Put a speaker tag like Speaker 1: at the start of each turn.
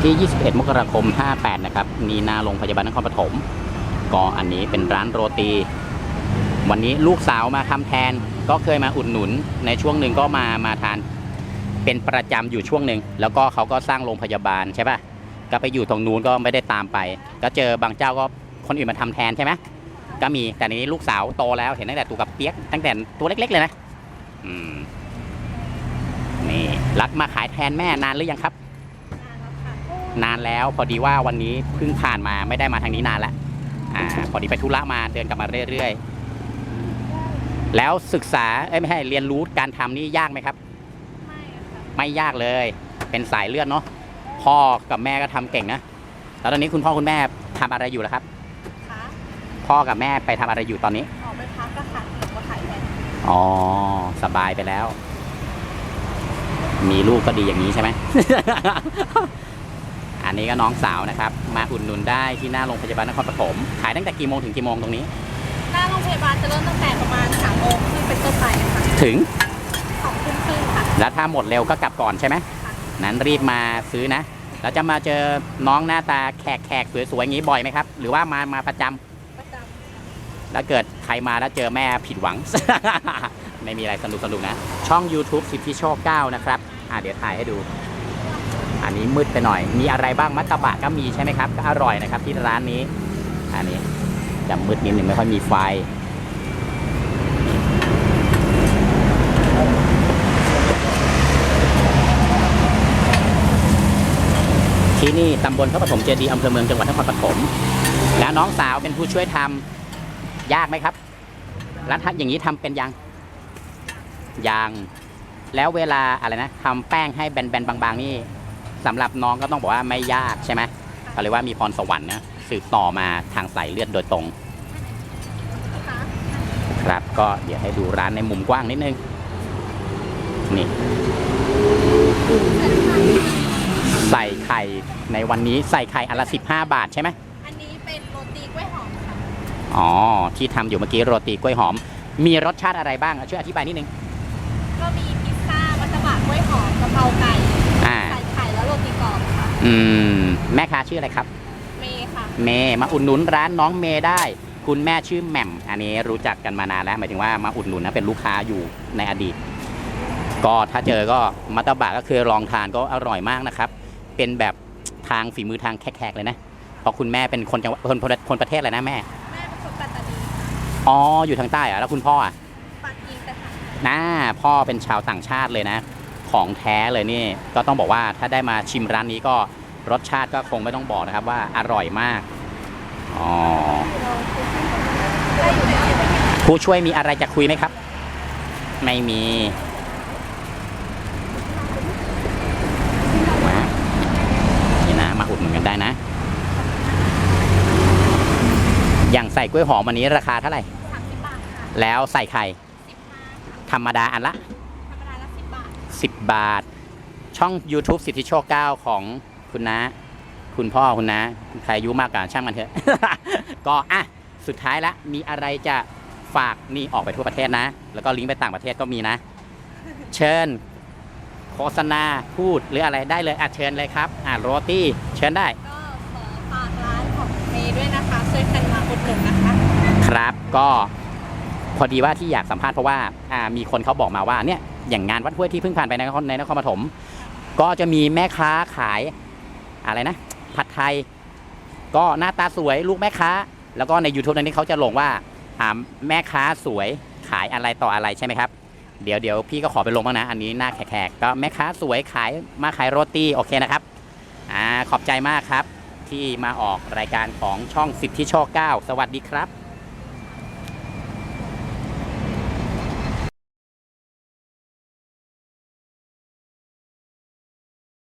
Speaker 1: วันที่ 21 มกราคม 58 นะครับนี่หน้าโรงพยาบาลนครปฐม ก็อันนี้เป็นร้านโรตี วันนี้ลูกสาวมาทำแทน ก็เคยมาอุดหนุน ในช่วงหนึ่งก็มา มาทาน เป็นประจำอยู่ช่วงหนึ่ง แล้วก็เขาก็สร้างโรงพยาบาลใช่ปะก็ไปอยู่ตรงนู้นก็ไม่ได้ตามไป ก็เจอบางเจ้าก็คนอื่นมาทำแทนใช่ไหมก็มี แต่นนี้ลูกสาวโตแล้วเห็นตั้งแต่ตัวกับเปียก ตั้งแต่ตัวเล็ก ๆ เลยนะ อืม นี่รักมาขายแทนแม่นานหรือยังครับ นานแล้วพอดีว่าวันนี้เพิ่งผ่านมาไม่ได้มาทางนี้นานแล้วอ่าพอดีไปธุระมาเดินกลับมาเรื่อยๆ แล้วศึกษาเอ้ยไม่ใช่เรียนรู้การทำนี่ยากไหมครับ
Speaker 2: ไม่ค่ะ
Speaker 1: ไม่ยากเลย เป็นสายเลือดเนาะพ่อกับแม่ก็ทำเก่งนะแล้วตอนนี้คุณพ่อคุณแม่ทำอะไรอยู่แล้วครับ
Speaker 2: คะ
Speaker 1: พ่อกับแม่ไปทำอะไรอยู่ตอนนี้
Speaker 2: ออกไปพักก็ค่ะหนูก็ขายแทน
Speaker 1: อ๋อสบายไปแล้ว มีลูกก็ดีอย่างนี้ใช่ไหม อันนี้ก็น้องสาวนะครับ มาอุดหนุนได้ที่หน้าโรงพยาบาลนครปฐมขายตั้งแต่กี่โมงถึงกี่โมงตรงนี้
Speaker 2: หน้าโรงพยาบาลจะเริ่มตั้งแต่ประมาณสามโมงครึ่งเป็นต้นไปค่ะ
Speaker 1: ถึง
Speaker 2: สองทุ่มครึ่งค่ะ
Speaker 1: แล้วถ้าหมดเร็วก็กลับก่อนใช่ไหม
Speaker 2: ค่ะ
Speaker 1: นั้นรีบมาซื้อนะแล้วจะมาเจอน้องหน้าตาแขกแขกๆสวยๆอย่างนี้บ่อยไหมครับ หรือว่ามามาประจำ
Speaker 2: ประจ
Speaker 1: แล้วเกิดใครมาแล้วเจอแม่ผิดหวัง ไม่มีอะไรสนุกสนุกๆนะ ช่อง YouTube สิทธิโชค9นะครับ อ่าเดี๋ยวถ่ายให้ดูอั นนี้มืดไปหน่อย มีอะไรบ้างมัตตบะก็มีใช่ไหมครับ ก็อร่อยนะครับที่ร้านนี้ อันนี้จะมืดนิดหนึ่งไม่ค่อยมีไฟ ที่นี่ตำบลพระปฐมเจดีย์อำเภอเมืองจังหวัดนครปฐมแล้วน้องสาวเป็นผู้ช่วยทำยากไหมครับแล้วถ้าอย่างนี้ทำเป็นยังยังแล้วเวลาอะไรนะทำแป้งให้แบนๆบางๆนี่ สำหรับน้องก็ต้องบอกว่าไม่ยากใช่ไหมเขาเรียกว่ามีพรสวรรค์นะสืบต่อมาทางสายเลือดโดยตรงำ
Speaker 2: ค่ะ
Speaker 1: ครับก็เดี๋ยวให้ดูร้านในมุมกว้างนิดนึง นี่ ใส่ไข่ในวันนี้ใส่ไข่อันละ15บาทใช่ไหม
Speaker 2: อันนี้เป็นโรตีกล้วยหอมค่ะ
Speaker 1: อ๋อ ที่ทำอยู่เมื่อกี้โรตีกล้วยหอม มีรสชาติอะไรบ้างอะช่วยอธิบายนิดนึง
Speaker 2: ก็มีพิซซ่ามัตตบะกล้วยหอมกะเพราไก่ ตีกรอบค่ะ
Speaker 1: อืม แม่ค้าชื่ออะไรครับ
Speaker 2: เมย์ค่ะ
Speaker 1: เมย์มาอุดหนุนร้านน้องเมย์ได้ คุณแม่ชื่อแหม่ม อันนี้รู้จักกันมานานแล้วหมายถึงว่ามาอุดหนุนนะเป็นลูกค้าอยู่ในอดีต ก็ถ้าเจอก็มัตตบะก็คือลองทานก็อร่อยมากนะครับ เป็นแบบทางฝีมือทางแขกๆเลยนะเพราะคุณแม่เป็นคนจังหวัดคนคนคนประเทศอะไรนะแม่
Speaker 2: แม่เป็นคนปัตตานี
Speaker 1: อ๋ออยู่ทางใต้เหรอะแล้วคุณพ่ออะ
Speaker 2: ปักกิ่งแต่ค่ะ
Speaker 1: น่าพ่อเป็นชาวต่างชาติเลยนะ ของแท้เลยนี่ก็ต้องบอกว่าถ้าได้มาชิมร้านนี้ก็รสชาติก็คงไม่ต้องบอกนะครับว่าอร่อยมากอ๋อ
Speaker 2: ได้อยู่ในที่
Speaker 1: ผู้ช่วยมีอะไรจะคุยไหมครับ ไม่มีมานี่นะมาอุดหนุนกันได้นะ อย่างใส่กล้วยหอมวันนี้ราคาเท่าไหร่
Speaker 2: สามสิบบาทค่ะ
Speaker 1: แล้วใส่ไข่
Speaker 2: สิบห้าค่ะ
Speaker 1: ธรรมดาอันละ 10 บาท ช่อง YouTube สิทธิโชค9ของคุณนะ คุณพ่อคุณนะ ใครอายุมากกว่าช่างมันเถอะ ก็อะสุดท้ายละมีอะไรจะฝากนี่ออกไปทั่วประเทศนะ แล้วก็ลิงก์ไปต่างประเทศก็มีนะ เชิญ โฆษณาพูดหรืออะไรได้เลยอะเชิญเลยครับ อะโรตี้เชิญได้
Speaker 2: ก็ขอฝากร้านของเมย์ด้วยนะคะช่วยกันมาอุดหนุนนะคะ
Speaker 1: ครับก็ พอดีว่าที่อยากสัมภาษณ์เพราะว่ามีคนเขาบอกมาว่าเนี่ยอย่างงานวัดห้วยที่เพิ่งผ่านไปในนครในนครปฐมก็จะมีแม่ค้าขายอะไรนะ ผัดไทย ก็หน้าตาสวยลูกแม่ค้า แล้วก็ใน YouTube นั้นนี้เขาจะลงว่าแม่ค้าสวยขายอะไรต่ออะไรใช่ไหมครับ เดี๋ยวเดี๋ยวพี่ก็ขอไปลงบ้างนะ อันนี้หน้าแขกๆก็แม่ค้าสวยขายมาขายโรตีโอเคนะครับอ่าขอบใจมากครับ ที่มาออกรายการของช่องสิทธิโชค9สวัสดีครับ